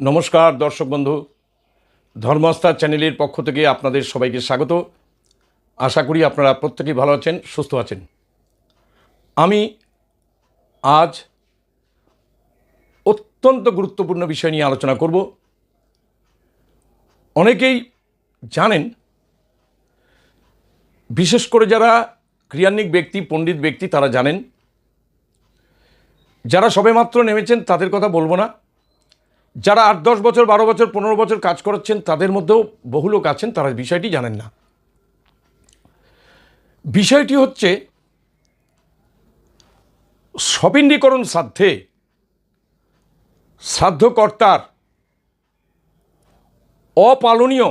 নমস্কার, দর্শক বন্ধু। ধর্মস্থার চ্যানেলের পক্ষ থেকে আপনাদের সবাইকে স্বাগত। আশা করি আপনারা প্রত্যেকেই ভালো আছেন, সুস্থ আছেন। আমি আজ অত্যন্ত গুরুত্বপূর্ণ বিষয় নিয়ে আলোচনা করব। অনেকেই জানেন, বিশেষ করে যারা ক্রিয়ান্বিক ব্যক্তি, পণ্ডিত ব্যক্তি, তারা জানেন, যারা সবেমাত্র নেমেছেন তাদের কথা বলব না। যারা আট, দশ বছর, বারো বছর, পনেরো বছর কাজ করাচ্ছেন, তাদের মধ্যেও বহু লোক আছেন, তারা বিষয়টি জানেন না। বিষয়টি হচ্ছে সপিণ্ডীকরণ শ্রাদ্ধে শ্রাদ্ধকর্তার অপালনীয়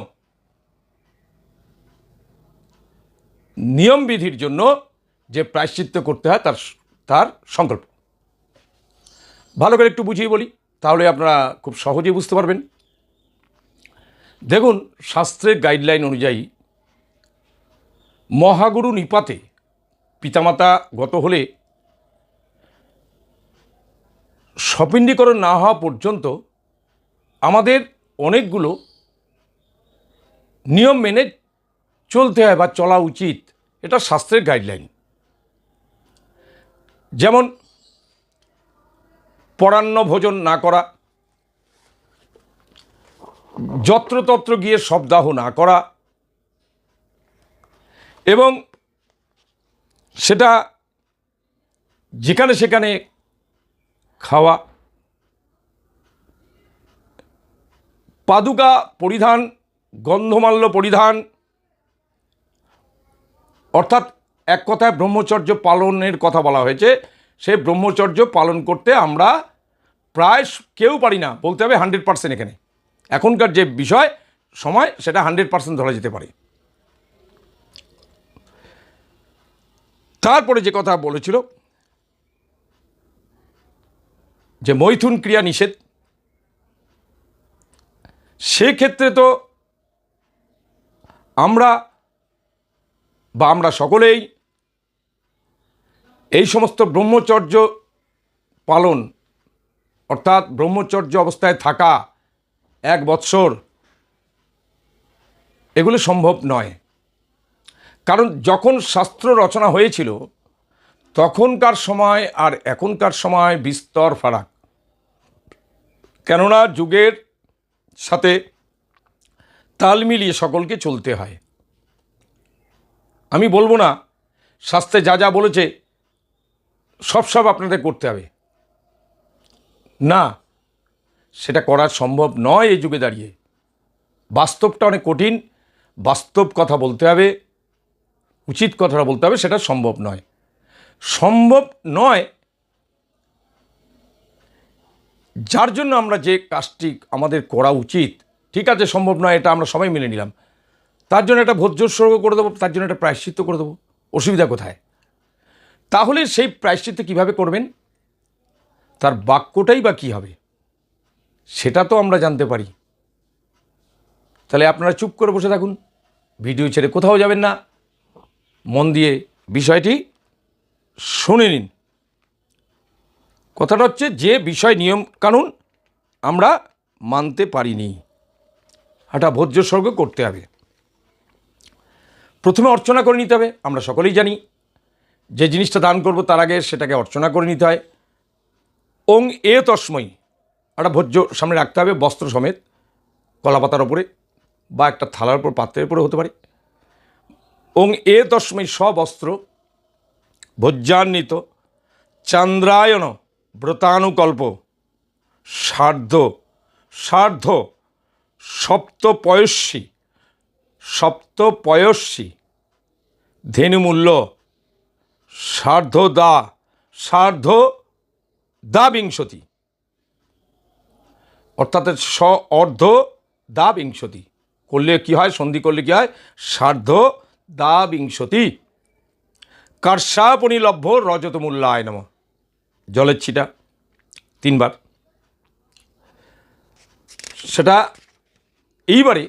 নিয়মবিধির জন্য যে প্রায়শ্চিত্ত করতে হয়, তার তার সংকল্প। ভালো করে একটু বুঝিয়ে বলি। তাহলে আপনারা খুব সহজেই বুঝতে পারবেন। দেখুন, শাস্ত্রের গাইডলাইন অনুযায়ী মহাগুরু নিপাতে পিতামাতা গত হলে সপিণ্ডীকরণ না হওয়া পর্যন্ত আমাদের অনেকগুলো নিয়ম মেনে চলতে হয় বা চলা উচিত, এটা শাস্ত্রের গাইডলাইন যেমন পরান্ন ভোজন না করা, যত্রতত্র গিয়ে শবদাহ না করা, এবং সেটা যেখানে সেখানে খাওয়া, পাদুকা পরিধান, গন্ধমাল্য পরিধান, অর্থাৎ এক কথায় ব্রহ্মচর্য পালনের কথা বলা হয়েছে, সেই ব্রহ্মচর্য পালন করতে আমরা প্রায় কেউ পারি না, বলতে হবে হান্ড্রেড পার্সেন্ট এখানে। এখনকার যে বিষয়, সময়, সেটা হান্ড্রেড পার্সেন্ট ধরা যেতে পারে। তারপরে যে কথা বলেছিল, যে মৈথুন ক্রিয়া নিষেধ, সেক্ষেত্রে তো আমরা বা আমরা সকলেই এই সমস্ত ব্রহ্মচর্য পালন অর্থাৎ ব্রহ্মচর্য অবস্থায় থাকা এক বৎসর, এগুলো সম্ভব নয়। কারণ যখন শাস্ত্র রচনা হয়েছিল, তখনকার সময় আর এখনকার সময় বিস্তর ফারাক। কেননা যুগের সাথে তাল মিলিয়ে সকলকে চলতে হয়। আমি বলব না, শাস্ত্রে যা যা বলেছে, সব সব আপনাদের করতে হবে। না, সেটা করা সম্ভব নয় এই যুগে দাঁড়িয়ে। বাস্তবটা অনেক কঠিন, বাস্তব কথা বলতে হবে, উচিত কথাটা বলতে হবে, সেটা সম্ভব নয়। সম্ভব নয়, যার জন্য আমরা যে কাজটি আমাদের করা উচিত, ঠিক আছে, সম্ভব নয়, এটা আমরা সবাই মেনে নিলাম। তার জন্য একটা ভোজ্যোৎসর্গ করে দেবো, তার জন্য একটা প্রায়শ্চিত্ত করে দেবো, অসুবিধা কোথায়? তাহলে সেই প্রায়শ্চিত্ত কীভাবে করবেন? তার বাক্যটাই বা কী হবে? সেটা তো আমরা জানতে পারি। তাহলে আপনারা চুপ করে বসে থাকুন। ভিডিও ছেড়ে কোথাও যাবেন না। মন দিয়ে বিষয়টি শুনে নিন। কথাটা হচ্ছে যে বিষয় নিয়ম কানুন আমরা মানতে পারিনি। একটা ভোজ্যস্বর্গ করতে হবে। প্রথমে অর্চনা করে নিতে হবে, আমরা সকলেই জানি। যে জিনিসটা দান করব তার আগে সেটাকে অর্চনা করে নিতে হয়। ওং এ তস্ময়ী একটা ভোজ্য সামনে রাখতে হবে, বস্ত্র সমেত, কলাপাতার ওপরে বা একটা থালার উপর, পাত্রের উপরে হতে পারে। ওং এ তস্ময়ী সবস্ত্র, ভোজ্যান্বিত চান্দ্রায়ণ ব্রতানুকল্প, সার্ধ সার্ধ সপ্তপয়স্যী সপ্তপয়স্যী ধেনুমূল্য সার্ধ দা সার্ধ দা বিংশতি অর্থাৎ স অর্ধ দা বিংশতি করলে কি হয়? সন্ধি করলে কি হয়? সার্ধ দা বিংশতি কার্ষাপনিলভ্য রজত মূল্যায় নম। জলের ছিটা, তিনবার। সেটা এইবারে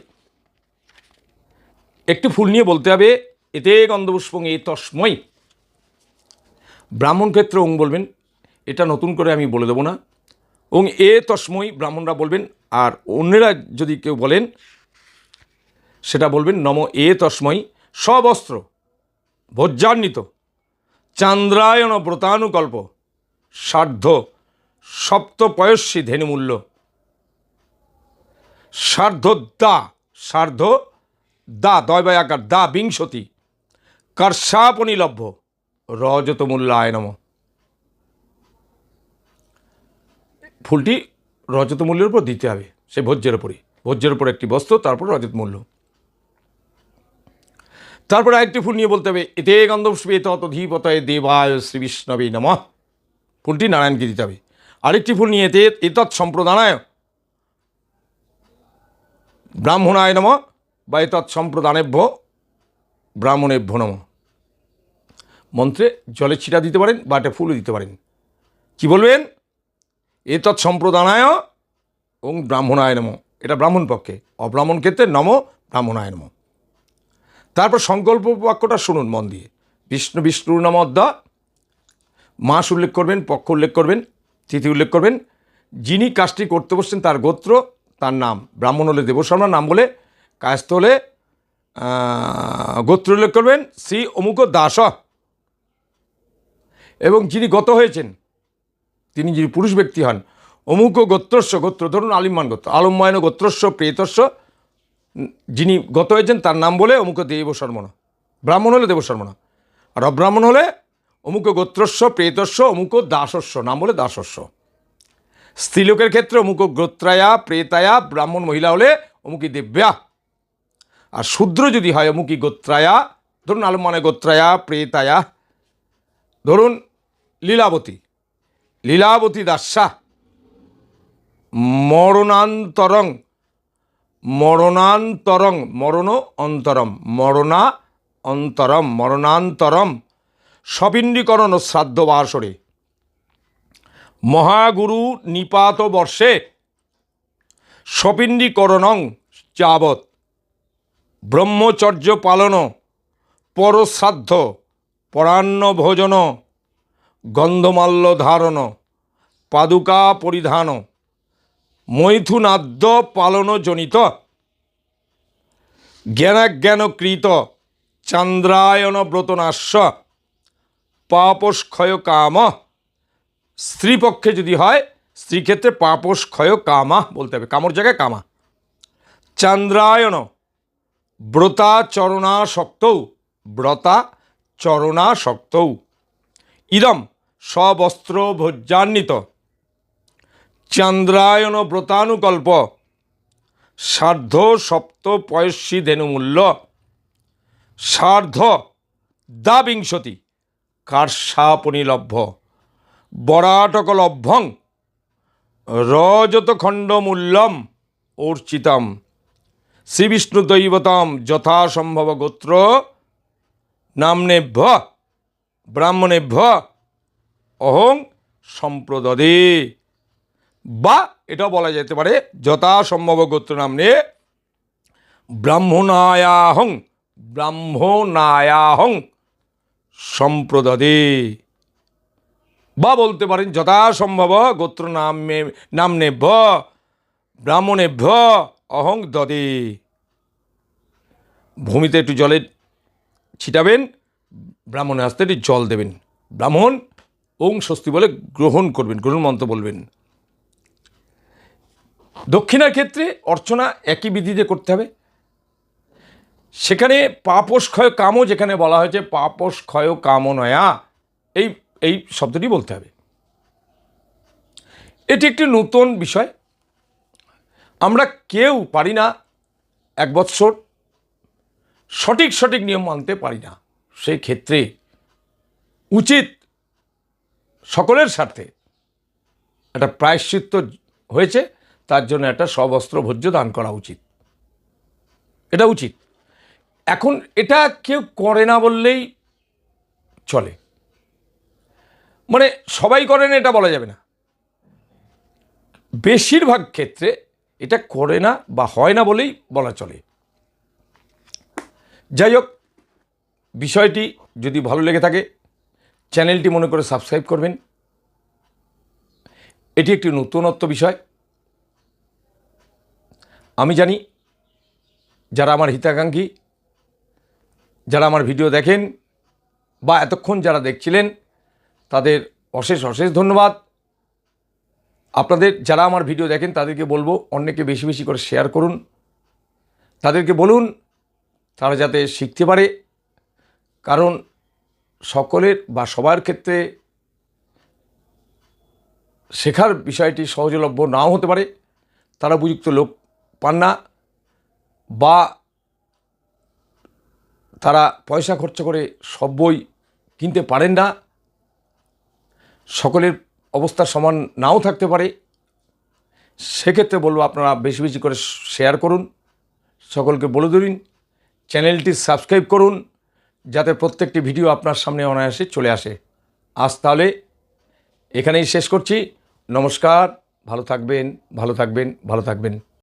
একটি ফুল নিয়ে বলতে হবে, এতে গন্ধপুষ্পং এ তস্ময় ব্রাহ্মণ ক্ষেত্রে ওং বলবেন এটা নতুন করে আমি বলে দেবো না। এবং এ তসময় ব্রাহ্মণরা বলবেন, আর অন্যরা যদি কেউ বলেন, সেটা বলবেন, নম এ তসময়, সবস্ত্র, ভোজ্যান্বিত চান্দ্রায়ণ ব্রতানুকল্প, সার্ধ সপ্তপয়স্বী ধেনুমূল্য সার্ধ দা সার্ধ, দা দয় বাই আকার দা, বিংশতি, কর্ষাপনিলভ্য রজত মূল্যায় নম। ফুলটি রজত মূল্যের উপর দিতে হবে সে ভোজ্যের উপরই। ভোজ্যের উপর একটি বস্ত্র, তারপর রজত মূল্য। তারপরে আরেকটি ফুল নিয়ে বলতে হবে, এতে গন্ধপুষ্পে তত ধীপতয়ে দেবায় শ্রী বিষ্ণবে নম। ফুলটি নারায়ণকে দিতে হবে। আরেকটি ফুল নিয়ে এতে এতৎ সম্প্রদানায়। ব্রাহ্মণায় নম, বা এতৎ সম্প্রদানেভ্য, ব্রাহ্মণেভ্য নম। মন্ত্রে জলের ছিটা দিতে পারেন বা একটা ফুলও দিতে পারেন। কি বলবেন? এতৎ সম্প্রদানায় এবং ব্রাহ্মণায় নম। এটা ব্রাহ্মণ পক্ষে। অব্রাহ্মণ ক্ষেত্রে নম ব্রাহ্মণায় নম। তারপর সংকল্প বাক্যটা শুনুন মন দিয়ে। বিষ্ণু বিষ্ণুর নাম অদ্যা। মাস উল্লেখ করবেন, পক্ষ উল্লেখ করবেন, তিথি উল্লেখ করবেন। যিনি কাজটি করতে বসছেন তার গোত্র, তার নাম। ব্রাহ্মণ হলে দেবশর্মা, নাম বলে কায়স্থ হলে গোত্র উল্লেখ করবেন শ্রী অমুক দাস। এবং যিনি গত হয়েছেন তিনি যিনি পুরুষ ব্যক্তি হন, অমুক গোত্রস্য গোত্র ধরুন আলিমান গোত্র আলম্বায়ন গোত্রস্য প্রেতস্য যিনি গত হয়েছেন তার নাম বলে অমুক দেব শর্মণা ব্রাহ্মণ হলে দেব শর্মণা আর অব্রাহ্মণ হলে অমুক গোত্রস্য প্রেতস্য অমুক দাসস্য নাম বলে দাসস্য স্ত্রীলোকের ক্ষেত্রে অমুক গোত্রায়া, প্রেতায়া, ব্রাহ্মণ মহিলা হলে অমুকি দেব্যা। আর শূদ্র যদি হয় অমুকি গোত্রায়া, ধরুন আলমানে গোত্রায়া, প্রেতায়া, ধরুন লীলাবতী লীলাবতী দাসা, মরণান্তরং মরণান্তরং, মরণ অন্তরম, মরণা অন্তরম, মরণান্তরম, সপিণ্ডীকরণ ও শ্রাদ্ধ বাসরে। মহাগুরু নিপাত বর্ষে সপিণ্ডীকরণং যাবৎ। ব্রহ্মচর্য পালন পরশ্রাদ্ধ পরান্ন ভোজন গন্ধমাল্য ধারণ, পাদুকা পরিধান, মৈথুনাদ্য পালনজনিত। জ্ঞানাজ্ঞানকৃত চান্দ্রায়ণ ব্রতনাশ্য পাপস্ক্ষয় কাম স্ত্রীপক্ষে যদি হয় স্ত্রী ক্ষেত্রে কামা বলতে হবে। কামর জায়গায় কামা। চান্দ্রায়ণ ব্রতা চরণাসক্তৌ ব্রতা চরণাসক্তৌ ইদম সবস্ত্র ভোজ্যান্বিত চান্দ্রায়ণ ব্রতানুকল্প সার্ধ সপ্ত পয়স্বী ধেনুমূল্য সার্ধ দ্বাবিংশতি কার্ষাপনিলভ্য বরাটকলভ্যং রজতখণ্ডমূল্যম। অর্চিতম শ্রীবিষ্ণু দৈবতম যথাসম্ভব গোত্র নামনেভ্য। ব্রাহ্মণেভ্য। অহং সম্প্রদদে। বা এটাও বলা যেতে পারে যথাসম্ভব গোত্র নামনে ব্রাহ্মণায়াহং ব্রাহ্মণায়াহং সম্প্রদদে। বা বলতে পারেন যথাসম্ভব গোত্র নামে নামনেভ্য ব্রাহ্মণেভ্য, অহং দদে। ভূমিতে একটু জলের ছিটাবেন ব্রাহ্মণের হাতে একটু জল দেবেন। ব্রাহ্মণ ওং স্বস্তি বলে গ্রহণ করবেন, গ্রহণ মন্ত্র বলবেন। দক্ষিণার ক্ষেত্রে অর্চনা একই বিধিতে করতে হবে। সেখানে পাপস্ক্ষয় কামও যেখানে বলা হয়েছে পাপস্ক্ষয় কামনয়া এই এই শব্দটি বলতে হবে। এটি একটি নতুন বিষয়। আমরা কেউ পারি না, এক বৎসর সঠিক সঠিক নিয়ম মানতে পারি না। সেই ক্ষেত্রে উচিত সকলের স্বার্থে। একটা প্রায়শ্চিত্ত হয়েছে, তার জন্য একটা সবস্ত্র ভোজ্য দান করা উচিত। এটা উচিত। এখন এটা কেউ করে না বললেই চলে। মানে সবাই করেন এটা বলা যাবে না। বেশিরভাগ ক্ষেত্রে এটা করে না বা হয় না বলেই বলা চলে। যাই হোক, বিষয়টি যদি ভালো লেগে থাকে চ্যানেলটি মনে করে সাবস্ক্রাইব করবেন। এটি একটি নতুনত্ব বিষয়। আমি জানি যারা আমার হিতাকাঙ্ক্ষী, যারা আমার ভিডিও দেখেন বা এতক্ষণ যারা দেখছিলেন, তাদের অশেষ অশেষ ধন্যবাদ। আপনাদের যারা আমার ভিডিও দেখেন, তাদেরকে বলব অন্যকে বেশি বেশি করে শেয়ার করুন। তাদেরকে বলুন তারা যাতে শিখতে পারে। কারণ সকলের বা সবার ক্ষেত্রে শেখার বিষয়টি সহজলভ্য নাও হতে পারে। তারা উপযুক্ত লোক পান না বা তারা পয়সা খরচ করে সব বই কিনতে পারেন না। সকলের অবস্থা সমান নাও থাকতে পারে। সেক্ষেত্রে বলব আপনারা বেশি বেশি করে শেয়ার করুন। সকলকে বলে ধরুন। চ্যানেলটি সাবস্ক্রাইব করুন। যাতে প্রত্যেকটি ভিডিও আপনার সামনে অনায়াসে চলে আসে। আজ তাহলে এখানেই শেষ করছি। নমস্কার, ভালো থাকবেন ভালো থাকবেন ভালো থাকবেন।